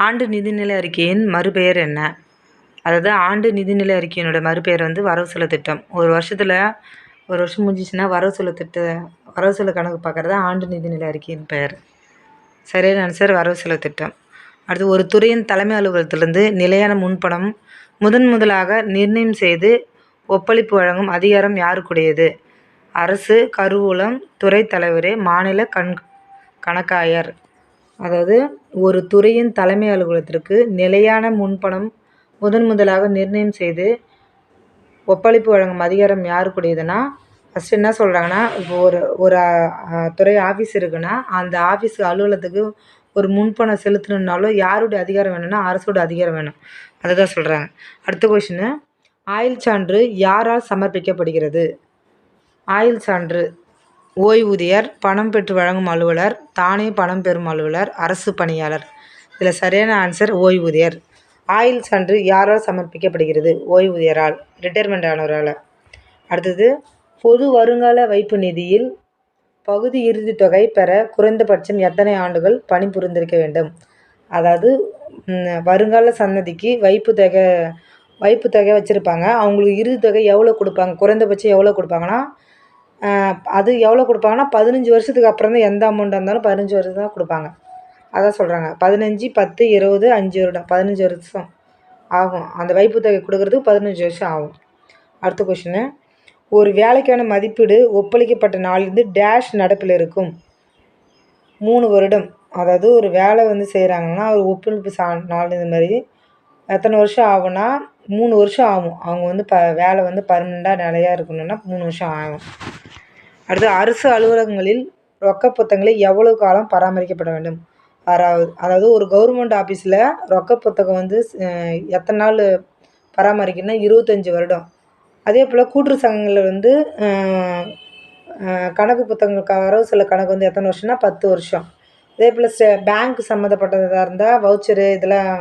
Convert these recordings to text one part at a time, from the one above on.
ஆண்டு நிதிநிலை அறிக்கையின் மறுபெயர் என்ன? அதாவது ஆண்டு நிதிநிலை அறிக்கையினோட மறுபெயர் வந்து வரவு செலவு திட்டம். ஒரு வருஷத்தில் ஒரு வருஷம் முடிஞ்சிச்சுன்னா வரவு செலவு திட்ட வரவு செலவு கணக்கு பார்க்குறது ஆண்டு நிதிநிலை அறிக்கையின் பெயர். சரியான ஆன்சர் வரவு செலவு திட்டம். அடுத்து ஒரு துறையின் தலைமை அலுவலகத்திலிருந்து நிலையான முன்பணம் முதன் முதலாக நிர்ணயம் செய்து ஒப்பளிப்பு வழங்கும் அதிகாரம் யாருக்குடையது? அரசு கருவூலம் துறை தலைவர் மாநில கண் கணக்காயர். அதாவது ஒரு துறையின் தலைமை அலுவலகத்திற்கு நிலையான முன்பணம் முதன் முதலாக நிர்ணயம் செய்து ஒப்பளிப்பு வழங்கும் அதிகாரம் யாருக்குடையதுன்னா ஃபஸ்ட்டு என்ன சொல்கிறாங்கன்னா இப்போ ஒரு ஒரு துறை ஆஃபீஸ் இருக்குன்னா அந்த ஆஃபீஸ் அலுவலகத்துக்கு ஒரு முன்பணம் செலுத்தணுன்னாலும் யாருடைய அதிகாரம் வேணும்னா அரசோட அதிகாரம் வேணும். அதை தான் சொல்கிறாங்க அடுத்த கொஷினு ஆயுள் சான்று யாரால் சமர்ப்பிக்கப்படுகிறது? ஆயுள் சான்று ஓய்வூதியர் பணம் பெற்று வழங்கும் அலுவலர் தானே பணம் பெறும் அலுவலர் அரசு பணியாளர். இதில் சரியான ஆன்சர் ஓய்வூதியர். ஆயுள் சான்று யாரால் சமர்ப்பிக்கப்படுகிறது? ஓய்வூதியரால் ரிட்டையர்மெண்ட் ஆனவரால். அடுத்தது பொது வருங்கால வைப்பு நிதியில் பகுதி இறுதி தொகை பெற குறைந்தபட்சம் எத்தனை ஆண்டுகள் பணிபுரிந்திருக்க வேண்டும்? அதாவது வருங்கால சன்னதிக்கு வைப்பு தொகை வைப்பு தொகை வச்சுருப்பாங்க. அவங்களுக்கு இறுதி தொகை எவ்வளோ கொடுப்பாங்க? குறைந்தபட்சம் எவ்வளோ கொடுப்பாங்கன்னா அது எவ்வளோ கொடுப்பாங்கன்னா பதினஞ்சு வருஷத்துக்கு அப்புறம் தான் எந்த அமௌண்ட்டாக இருந்தாலும் பதினஞ்சு வருஷம் தான் கொடுப்பாங்க. அதான் சொல்கிறாங்க பதினஞ்சு பத்து இருபது அஞ்சு வருடம் பதினஞ்சு வருஷம் ஆகும். அந்த வைப்பு தொகை கொடுக்குறதுக்கு பதினஞ்சு வருஷம் ஆகும். அடுத்த கொஷினு ஒரு வேலைக்கான மதிப்பீடு ஒப்பளிக்கப்பட்ட நாளிலிருந்து டேஷ் நடப்பில் இருக்கும். மூணு வருடம். அதாவது ஒரு வேலை வந்து செய்கிறாங்கன்னா ஒரு ஒப்பளிப்பு சா நாள் இந்த மாதிரி எத்தனை வருஷம் ஆகுனா மூணு வருஷம் ஆகும். அவங்க வந்து ப வேலை வந்து பர்மனெண்ட்டாக நிலையா இருக்கணும்னா மூணு வருஷம் ஆகும். அடுத்து அரசு அலுவலகங்களில் ரொக்க புத்தகங்களை எவ்வளவு காலம் பராமரிக்கப்பட வேண்டும்? ஆறாவது அதாவது ஒரு கவர்மெண்ட் ஆஃபீஸில் ரொக்க புத்தகம் வந்து எத்தனை நாள் பராமரிக்கணும்னா இருபத்தஞ்சி வருடம். அதே போல் கூட்டுறு சங்கங்களில் வந்து கணக்கு புத்தகங்களுக்காக வரவு சில கணக்கு வந்து எத்தனை வருஷம்னா பத்து வருஷம். அதே போல் ஸ்டே பேங்க் சம்மந்தப்பட்டதாக இருந்தால் வவுச்சரு இதெல்லாம்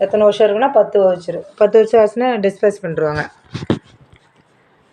எத்தனை வருஷம் இருக்குன்னா பத்து வவுச்சரு பத்து வருஷம் ஆச்சுன்னா டிஸ்பேஸ் பண்ணிடுவாங்க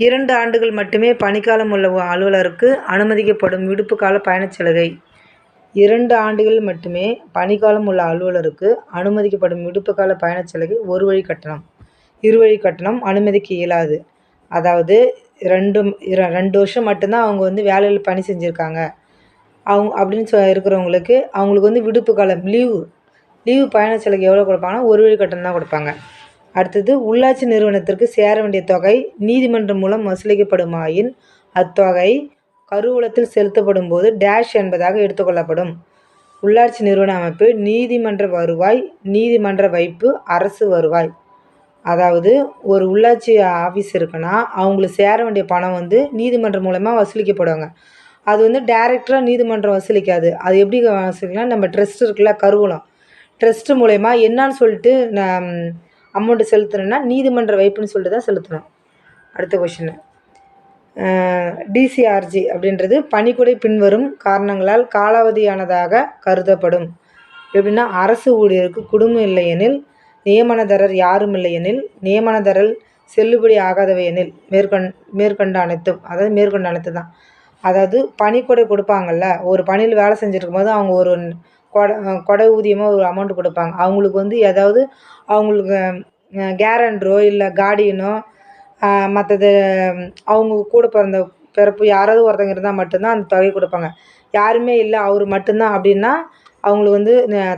இரண்டு ஆண்டுகள் மட்டுமே பணிக்காலம் உள்ள அலுவலருக்கு அனுமதிக்கப்படும் விடுப்பு கால பயணச் சலுகை. இரண்டு ஆண்டுகள் மட்டுமே பணிக்காலம் உள்ள அலுவலருக்கு அனுமதிக்கப்படும் விடுப்பு கால பயணச் சலுகை ஒரு வழி கட்டணம். இருவழி கட்டணம் அனுமதிக்க இயலாது. அதாவது ரெண்டு ரெண்டு வருஷம் மட்டும்தான் அவங்க வந்து வேலையில் பணி செஞ்சுருக்காங்க. அவங்க அப்படின்னு சொ இருக்கிறவங்களுக்கு அவங்களுக்கு வந்து விடுப்பு காலம் லீவு லீவு பயண செலவுக்கு எவ்வளோ கொடுப்பாங்கன்னா ஒரு வழி கட்டணம் தான் கொடுப்பாங்க. அடுத்தது உள்ளாட்சி நிறுவனத்திற்கு சேர வேண்டிய தொகை நீதிமன்றம் மூலம் வசூலிக்கப்படுமாயின் அத்தொகை கருவூலத்தில் செலுத்தப்படும் போது டேஷ் என்பதாக எடுத்துக்கொள்ளப்படும் உள்ளாட்சி நிறுவன அமைப்பு நீதிமன்ற வருவாய் நீதிமன்ற வைப்பு அரசு வருவாய். அதாவது ஒரு உள்ளாட்சி ஆஃபீஸ் இருக்குன்னா அவங்களுக்கு சேர வேண்டிய பணம் வந்து நீதிமன்றம் மூலமாக வசூலிக்கப்படுவாங்க. அது வந்து டேரெக்டாக நீதிமன்றம் வசூலிக்காது. அது எப்படி வசூலிக்கலாம் நம்ம ட்ரெஸ்ட் இருக்குல்ல கருவூலம். ட்ரஸ்ட்டு மூலயமா என்னான்னு சொல்லிட்டு நான் அமௌண்ட்டு செலுத்தணும்னா நீதிமன்ற வைப்புன்னு சொல்லிட்டு தான் செலுத்தணும். அடுத்த கொஷின்னு டிசிஆர்ஜி அப்படின்றது பணிக்குடை பின்வரும் காரணங்களால் காலாவதியானதாக கருதப்படும். எப்படின்னா அரசு ஊழியருக்கு குடும்பம் இல்லையெனில் நியமனதாரர் யாரும் இல்லையெனில் நியமனதாரர் செல்லுபடி ஆகாதவை எனில் மேற்கொண் மேற்கொண்ட அனைத்தும் அதாவது மேற்கொண்ட அனைத்து தான் அதாவது பணிக்கொடை கொடுப்பாங்கல்ல ஒரு பணியில் வேலை செஞ்சுருக்கும் போது அவங்க ஒரு கொடை கொடை ஊதியமாக ஒரு அமௌண்ட் கொடுப்பாங்க. அவங்களுக்கு வந்து ஏதாவது அவங்களுக்கு கேரண்டரோ இல்லை கார்டியனோ மற்றது அவங்க கூட பிறந்த பிறப்பு யாராவது ஒருத்தங்க இருந்தால் மட்டும்தான் அந்த தொகை கொடுப்பாங்க. யாருமே இல்லை அவர் மட்டும்தான் அப்படின்னா அவங்களுக்கு வந்து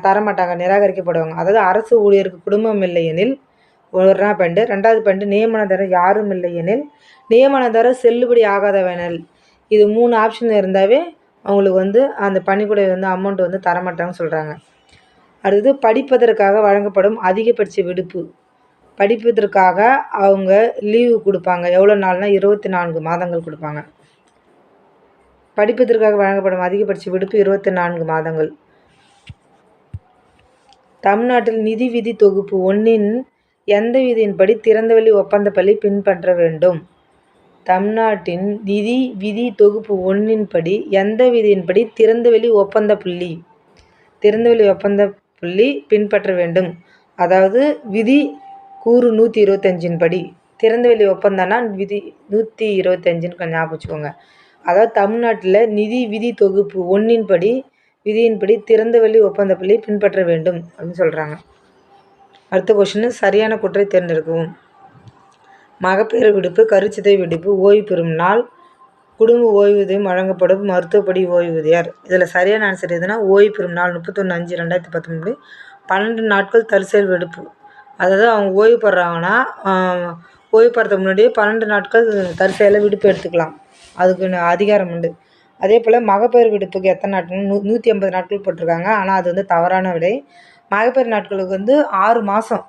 தரமாட்டாங்க நிராகரிக்கப்படுவாங்க. அதாவது அரசு ஊழியருக்கு குடும்பம் இல்லை எனில் ஒரு பெண்டு ரெண்டாவது பெண்டு நியமனதாரர் யாரும் இல்லை எனில் நியமனதாரர் செல்லுபடி ஆகாதவனல். இது மூணு ஆப்ஷன் இருந்தாவே அவங்களுக்கு வந்து அந்த பணிக்கொடை வந்து அமௌண்ட் வந்து தரமாட்டாங்கன்னு சொல்கிறாங்க அடுத்தது படிப்பதற்காக வழங்கப்படும் அதிகபட்ச விடுப்பு. படிப்பதற்காக அவங்க லீவு கொடுப்பாங்க. எவ்வளோ நாள்னால் இருபத்தி நான்கு மாதங்கள் கொடுப்பாங்க. படிப்பதற்காக வழங்கப்படும் அதிகபட்ச விடுப்பு இருபத்தி நான்கு மாதங்கள். தமிழ்நாட்டில் நிதி விதி தொகுப்பு ஒன்றின் எந்த விதியின்படி திறந்தவெளி ஒப்பந்த பள்ளி பின்பற்ற வேண்டும்? தமிழ்நாட்டின் நிதி விதி தொகுப்பு ஒன்றின்படி எந்த விதியின்படி திறந்தவெளி ஒப்பந்த புள்ளி திறந்தவெளி ஒப்பந்த புள்ளி பின்பற்ற வேண்டும். அதாவது விதி கூறு நூற்றி இருபத்தஞ்சின் படி திறந்தவெளி ஒப்பந்தம்னா விதி நூற்றி இருபத்தஞ்சின்னு கொஞ்சம் ஞாபகம் வச்சுக்கோங்க. அதாவது தமிழ்நாட்டில் நிதி விதி தொகுப்பு ஒன்றின் படி விதியின்படி திறந்தவெளி ஒப்பந்த புள்ளி பின்பற்ற வேண்டும் அப்படின்னு சொல்கிறாங்க அடுத்த கொஷினு சரியான குற்றை தேர்ந்தெடுக்கவும். மகப்பேறு விடுப்பு கருச்சிதை விடுப்பு ஓய்வு பெறும் நாள் குடும்ப ஓய்வூதியம் வழங்கப்படும் மருத்துவப்படி ஓய்வூதியர் இதில் சரியான ஆன்சர் எதுனா ஓய்வு பெறும் நாள் முப்பத்தொன்று அஞ்சு ரெண்டாயிரத்தி பத்தொன்பது. பன்னெண்டு நாட்கள் தற்செயல் விடுப்பு. அதாவது அவங்க ஓய்வு பெறாங்கன்னா ஓய்வு பெறத்துக்கு முன்னாடியே பன்னெண்டு நாட்கள் தற்செயலில் விடுப்பு எடுத்துக்கலாம். அதுக்கு அதிகாரம் உண்டு. அதே போல் மகப்பேறு விடுப்புக்கு எத்தனை நாட்கள் நூ நூற்றி ஐம்பது நாட்கள் போட்டிருக்காங்க. ஆனால் அது வந்து தவறான விடை. மகப்பேறு நாட்களுக்கு வந்து ஆறு மாதம்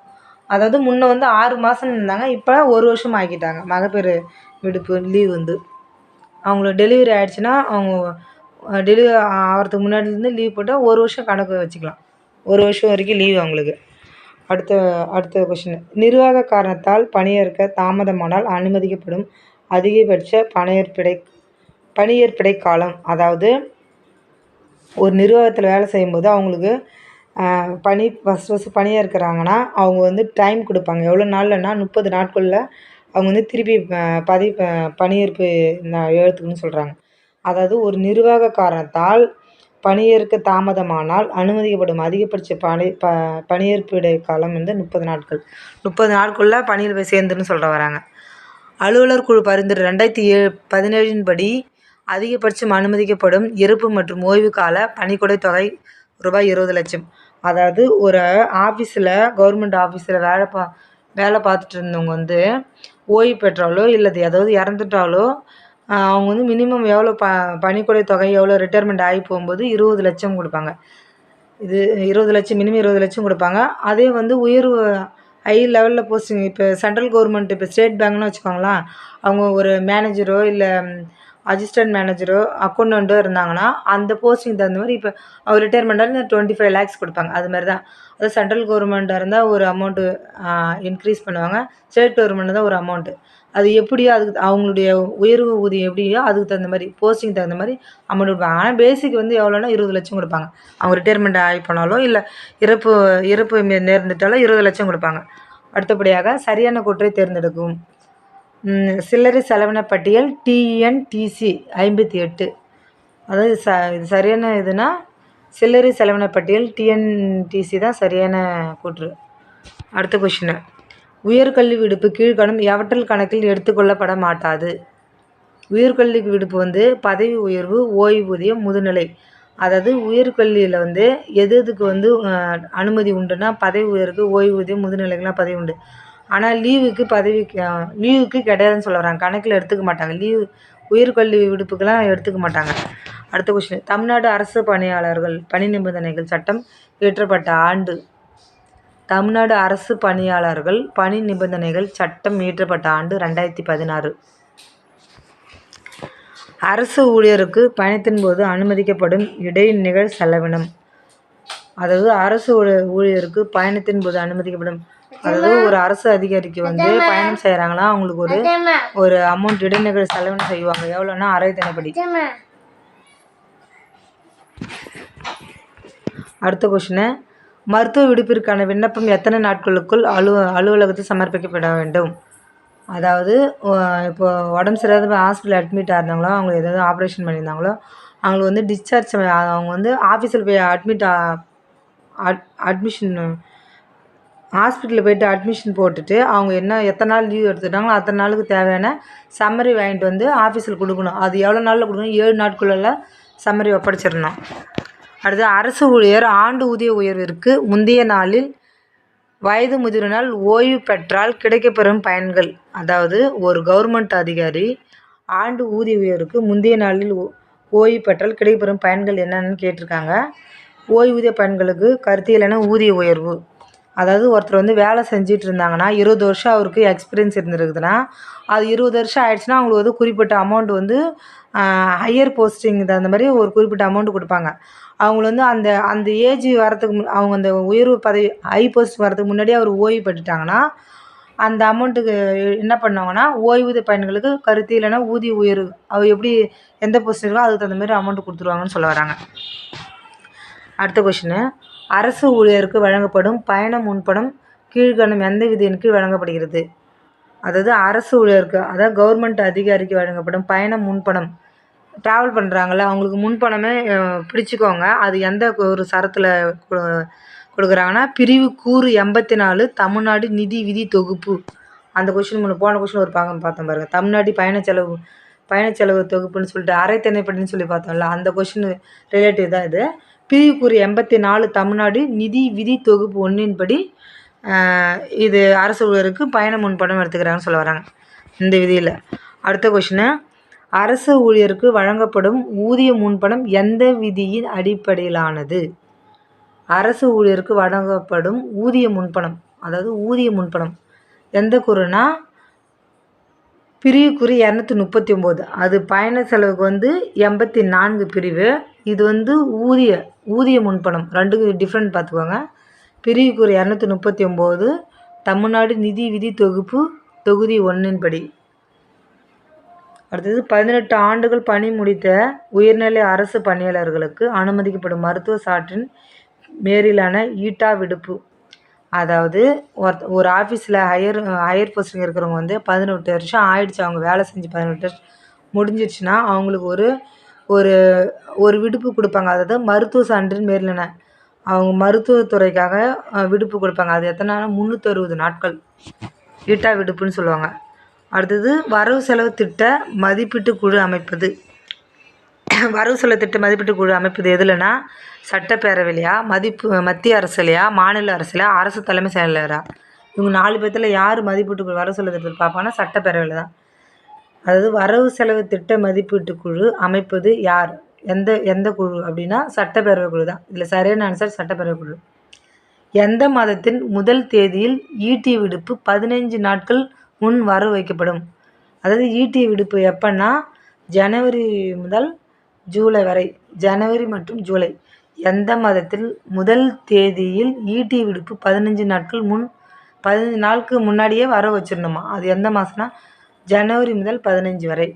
அதாவது முன்ன வந்து ஆறு மாதம் இருந்தாங்க இப்போ ஒரு வருஷம் ஆக்கிட்டாங்க மகப்பேறு விடுப்பு லீவ் வந்து. அவங்களுக்கு டெலிவரி ஆகிடுச்சின்னா அவங்க டெலிவரி ஆகிறதுக்கு முன்னாடிலேருந்து லீவ் போட்டால் ஒரு வருஷம் கணக்கு வச்சுக்கலாம். ஒரு வருஷம் வரைக்கும் லீவ் அவங்களுக்கு. அடுத்த அடுத்த கொஷின் நிர்வாக காரணத்தால் பணியேற்க தாமதமானால் அனுமதிக்கப்படும் அதிகபட்ச பணியேற்பிடை பணியேற்பிடை காலம் அதாவது ஒரு நிர்வாகத்தில் வேலை செய்யும்போது அவங்களுக்கு பணி ஃபஸ்ட் ஃபஸ்ட்டு பணியேற்கிறாங்கன்னா அவங்க வந்து டைம் கொடுப்பாங்க. எவ்வளோ நாள்லன்னா முப்பது நாட்களில் அவங்க வந்து திருப்பி பதவி பணியேற்பு எடுத்துக்கணும்னு சொல்கிறாங்க அதாவது ஒரு நிர்வாக காரணத்தால் பணியேற்க தாமதமானால் அனுமதிக்கப்படும் அதிகபட்ச பணி ப பணியேற்பு காலம் வந்து முப்பது நாட்கள். முப்பது நாட்குள்ளே பணியில் போய் சேர்ந்துன்னு சொல்ல வராங்க. அலுவலர் குழு பரிந்துரை ரெண்டாயிரத்தி ஏழு பதினேழின் படி அதிகபட்சம் அனுமதிக்கப்படும் இறப்பு மற்றும் ஓய்வு கால பணிக்கொடை தொகை ரூபாய் இருபது லட்சம். அதாவது ஒரு ஆஃபீஸில் கவர்மெண்ட் ஆஃபீஸில் வேலை பா வேலை பார்த்துட்டு இருந்தவங்க வந்து ஓய்வு பெற்றாலோ இல்லை ஏதாவது இறந்துட்டாலோ அவங்க வந்து மினிமம் எவ்வளோ ப பணிக்கொடை தொகை எவ்வளோ ரிட்டையர்மெண்ட் ஆகி போகும்போது இருபது லட்சம் கொடுப்பாங்க. இது இருபது லட்சம் மினிமம் இருபது லட்சம் கொடுப்பாங்க. அதே வந்து உயர்வு ஹை லெவலில் போஸ்டிங் இப்போ சென்ட்ரல் கவர்மெண்ட் இப்போ ஸ்டேட் பேங்க்னு வச்சுக்கோங்களேன். அவங்க ஒரு மேனேஜரோ இல்லை அசிஸ்டன்ட் மேனேஜரோ அக்கௌண்டண்ட்டோ இருந்தாங்கன்னா அந்த போஸ்டிங் தகுந்த மாதிரி இப்போ அவர் ரிட்டையர்மெண்ட்டாக டுவெண்ட்டி ஃபைவ் லேக்ஸ் கொடுப்பாங்க. அது மாதிரி தான் அதாவது சென்ட்ரல் கவர்மெண்ட்டாக இருந்தால் ஒரு அமௌண்ட்டு இன்க்ரீஸ் பண்ணுவாங்க. ஸ்டேட் கவர்மெண்ட் தான் ஒரு அமௌண்ட்டு அது எப்படியோ அதுக்கு அவங்களுடைய உயர்வு ஊதியம் எப்படியோ அதுக்கு தகுந்த மாதிரி போஸ்டிங் தகுந்த மாதிரி அமௌண்ட் கொடுப்பாங்க. ஆனால் பேசிக் வந்து எவ்வளோனா இருபது லட்சம் கொடுப்பாங்க. அவங்க ரிட்டையர்மெண்ட் ஆகி போனாலோ இல்லை இறப்பு இறப்பு நேர்ந்துட்டாலோ இருபது லட்சம் கொடுப்பாங்க. அடுத்தபடியாக சரியான குற்றை தேர்ந்தெடுக்கும். சில்லறை செலவின பட்டியல் டிஎன்டிசி ஐம்பத்தி எட்டு. அதாவது ச இது சரியான இதுனா சில்லறை செலவின பட்டியல் டிஎன்டிசி தான் சரியான கூற்று. அடுத்த கொஷினு உயர்கல்வி விடுப்பு கீழ்கணும் எவற்றல் கணக்கில் எடுத்துக்கொள்ளப்பட மாட்டாது. உயர்கல்வி விடுப்பு வந்து பதவி உயர்வு ஓய்வூதியம் முதுநிலை. அதாவது உயர்கல்வியில் வந்து எது எதுக்கு வந்து அனுமதி உண்டுன்னா பதவி உயர்வு ஓய்வூதியம் முதுநிலைக்கெலாம் பதவி உண்டு. ஆனால் லீவுக்கு பதவிக்கு லீவுக்கு கிடையாதுன்னு சொல்ல வராங்க கணக்கில் எடுத்துக்க மாட்டாங்க. லீவு உயிர்கல்வி விடுப்புக்கெல்லாம் எடுத்துக்க மாட்டாங்க. அடுத்த கொஸ்டின் தமிழ்நாடு அரசு பணியாளர்கள் பணி நிபந்தனைகள் சட்டம் இயற்றப்பட்ட ஆண்டு. தமிழ்நாடு அரசு பணியாளர்கள் பணி நிபந்தனைகள் சட்டம் இயற்றப்பட்ட ஆண்டு ரெண்டாயிரத்தி பதினாறு. அரசு ஊழியருக்கு பயணத்தின் போது அனுமதிக்கப்படும் இடைநிகழ் செலவினம். அதாவது அரசு ஊழியருக்கு பயணத்தின் போது அனுமதிக்கப்படும் அதாவது ஒரு அரசு அதிகாரிக்கு வந்து பயணம் செய்கிறாங்களா அவங்களுக்கு ஒரு ஒரு அமௌண்ட் இடைநிகழ் செலவினம் செய்வாங்க. எவ்வளோன்னா அரை தினப்படி. அடுத்த கொஷினு மருத்துவ விடுப்பிற்கான விண்ணப்பம் எத்தனை நாட்களுக்குள் அலு அலுவலகத்தில் சமர்ப்பிக்கப்பட வேண்டும்? அதாவது இப்போ உடம்பு சரியாத ஹாஸ்பிட்டல் அட்மிட் ஆயிருந்தாங்களோ அவங்க ஏதாவது ஆப்ரேஷன் பண்ணியிருந்தாங்களோ அவங்களுக்கு வந்து டிஸ்சார்ஜ் அவங்க வந்து ஆஃபீஸில் போய் அட்மிட் அட் அட்மிஷன் ஹாஸ்பிட்டலில் போய்ட்டு அட்மிஷன் போட்டுட்டு அவங்க என்ன எத்தனை நாள் லீவ் எடுத்துட்டாங்களோ அத்தனை நாளுக்கு தேவையான சம்மரி வாங்கிட்டு வந்து ஆஃபீஸில் கொடுக்கணும். அது எவ்வளோ நாளில் கொடுக்கணும்? ஏழு நாட்குள்ளே சம்மரி ஒப்படைச்சிடணும். அடுத்து அரசு ஊழியர் ஆண்டு ஊதிய உயர்விற்கு முந்தைய நாளில் வயது முதிர்வினால் ஓய்வு பெற்றால் கிடைக்கப்பெறும் பயன்கள். அதாவது ஒரு கவர்மெண்ட் அதிகாரி ஆண்டு ஊதிய உயர்வுக்கு முந்தைய நாளில் ஓய்வு பெற்றால் கிடைக்கப்பெறும் பயன்கள் என்னென்னு கேட்டிருக்காங்க. ஓய்வூதிய பயன்களுக்கு கருத்தியலான ஊதிய உயர்வு. அதாவது ஒருத்தர் வந்து வேலை செஞ்சுட்டு இருந்தாங்கன்னா இருபது வருஷம் அவருக்கு எக்ஸ்பீரியன்ஸ் இருந்திருக்குதுன்னா அது இருபது வருஷம் ஆயிடுச்சுன்னா அவங்களுக்கு வந்து குறிப்பிட்ட அமௌண்ட் வந்து ஹையர் போஸ்டிங் தகுந்த மாதிரி ஒரு குறிப்பிட்ட அமௌண்ட் கொடுப்பாங்க. அவங்கள வந்து அந்த அந்த ஏஜ் வரத்துக்கு முன் அவங்க அந்த உயர்வு பதவி ஹை போஸ்ட் வரதுக்கு முன்னாடியே அவர் ஓய்வு பெற்றுட்டாங்கன்னா அந்த அமௌண்ட்டுக்கு என்ன பண்ணுவாங்கன்னா ஓய்வூதிய பயன்களுக்கு கருத்து இல்லைன்னா ஊதிய உயர்வு அவர் எப்படி எந்த போஸ்ட் இருக்கோ அதுக்கு தகுந்த மாதிரி அமௌண்ட் கொடுத்துருவாங்கன்னு சொல்ல வராங்க. அடுத்த கொஷினு அரசு ஊழியருக்கு வழங்கப்படும் பயண முன்பணம் கீழ்கணும் எந்த விதியின் கீழ் வழங்கப்படுகிறது? அதாவது அரசு ஊழியருக்கு அதாவது கவர்மெண்ட் அதிகாரிக்கு வழங்கப்படும் பயண முன்பணம். ட்ராவல் பண்ணுறாங்கள்ல அவங்களுக்கு முன்பணமே பிடிச்சிக்கோங்க. அது எந்த ஒரு சரத்தில் கொடுக்குறாங்கன்னா பிரிவு கூறு எண்பத்தி நாலு தமிழ்நாடு நிதி விதி தொகுப்பு. அந்த கொஷின் முன்ன போன கொஷின் ஒரு பாகம் பார்த்தோம் பாருங்கள் தமிழ்நாடு பயண செலவு பயண செலவு தொகுப்புன்னு சொல்லிட்டு அரை திணைப்படின்னு சொல்லி பார்த்தோம்ல அந்த கொஷின் ரிலேட்டிவ் தான் இது. பிரிவுக்குரிய எண்பத்தி நாலு தமிழ்நாடு நிதி விதி தொகுப்பு ஒன்றின் படி இது அரசு ஊழியருக்கு பயண முன்பணம் எடுத்துக்கிறாங்கன்னு சொல்ல வராங்க. இந்த விதியில். அடுத்த கொஷினு அரசு ஊழியருக்கு வழங்கப்படும் ஊதிய முன்பணம் எந்த விதியின் அடிப்படையிலானது? அரசு ஊழியருக்கு வழங்கப்படும் ஊதிய முன்பணம் அதாவது ஊதிய முன்பணம் எந்த குறுனா? பிரிவுக்குறி இரநூத்தி முப்பத்தி ஒம்பது அது பயண செலவுக்கு வந்து எண்பத்தி நான்கு பிரிவு. இது வந்து ஊதிய ஊதிய முன்பணம். ரெண்டுக்கும் டிஃப்ரெண்ட் பார்த்துக்கோங்க. பிரிவு இரநூத்தி முப்பத்தி ஒம்பது தமிழ்நாடு நிதி விதி தொகுப்பு தொகுதி ஒன்றின் படி. அடுத்தது பதினெட்டு ஆண்டுகள் பணி முடித்த உயர்நிலை அரசு பணியாளர்களுக்கு அனுமதிக்கப்படும் மருத்துவ சாற்றின் மேரிலான ஈட்டா விடுப்பு. அதாவது ஒரு ஒரு ஆஃபீஸில் ஹையர் ஹையர் போஸ்டிங் இருக்கிறவங்க வந்து பதினெட்டு வருஷம் ஆயிடுச்சு. அவங்க வேலை செஞ்சு பதினெட்டு வருஷம் முடிஞ்சிருச்சுன்னா அவங்களுக்கு ஒரு ஒரு ஒரு விடுப்பு கொடுப்பாங்க. அதாவது மருத்துவ சான்றின் மேரிலான அவங்க மருத்துவத்துறைக்காக விடுப்பு கொடுப்பாங்க. அது எத்தனை நாள் முந்நூற்றறுபது நாட்கள். ஈட்டா விடுப்புன்னு சொல்லுவாங்க. அடுத்தது வரவு செலவு திட்ட மதிப்பீட்டு குழு அமைப்பது. வரவு செலவு திட்ட மதிப்பீட்டு குழு அமைப்பது எதுலனா சட்டப்பேரவையிலையா மதிப்பு மத்திய அரசுலையா மாநில அரசுலையா அரசு தலைமை செயலரா இவங்க நாலு பேர்த்தில் யார் மதிப்பீட்டு குழு வரவு செலவு திட்டத்தில் பார்ப்பாங்கன்னா சட்டப்பேரவையில் தான் அதாவது வரவு செலவு திட்ட மதிப்பீட்டு குழு அமைப்பது யார்? எந்த எந்த குழு அப்படின்னா சட்டப்பேரவை குழு தான். இதில் சரியான ஆன்சர் சட்டப்பேரவை குழு. எந்த மாதத்தின் முதல் தேதியில் ஈட்டி விடுப்பு பதினைஞ்சு நாட்கள் முன் வரவு வைக்கப்படும்? அதாவது ஈட்டி விடுப்பு எப்போன்னா ஜனவரி முதல் ஜூலை வரை. ஜனவரி மற்றும் ஜூலை. எந்த மாதத்தில் முதல் தேதியில் ஈட்டி விடுப்பு பதினஞ்சு நாட்கள் முன் பதினஞ்சு நாளுக்கு முன்னாடியே வர வச்சிடணுமா அது எந்த மாதம்னா ஜனவரி முதல் பதினஞ்சு வரை.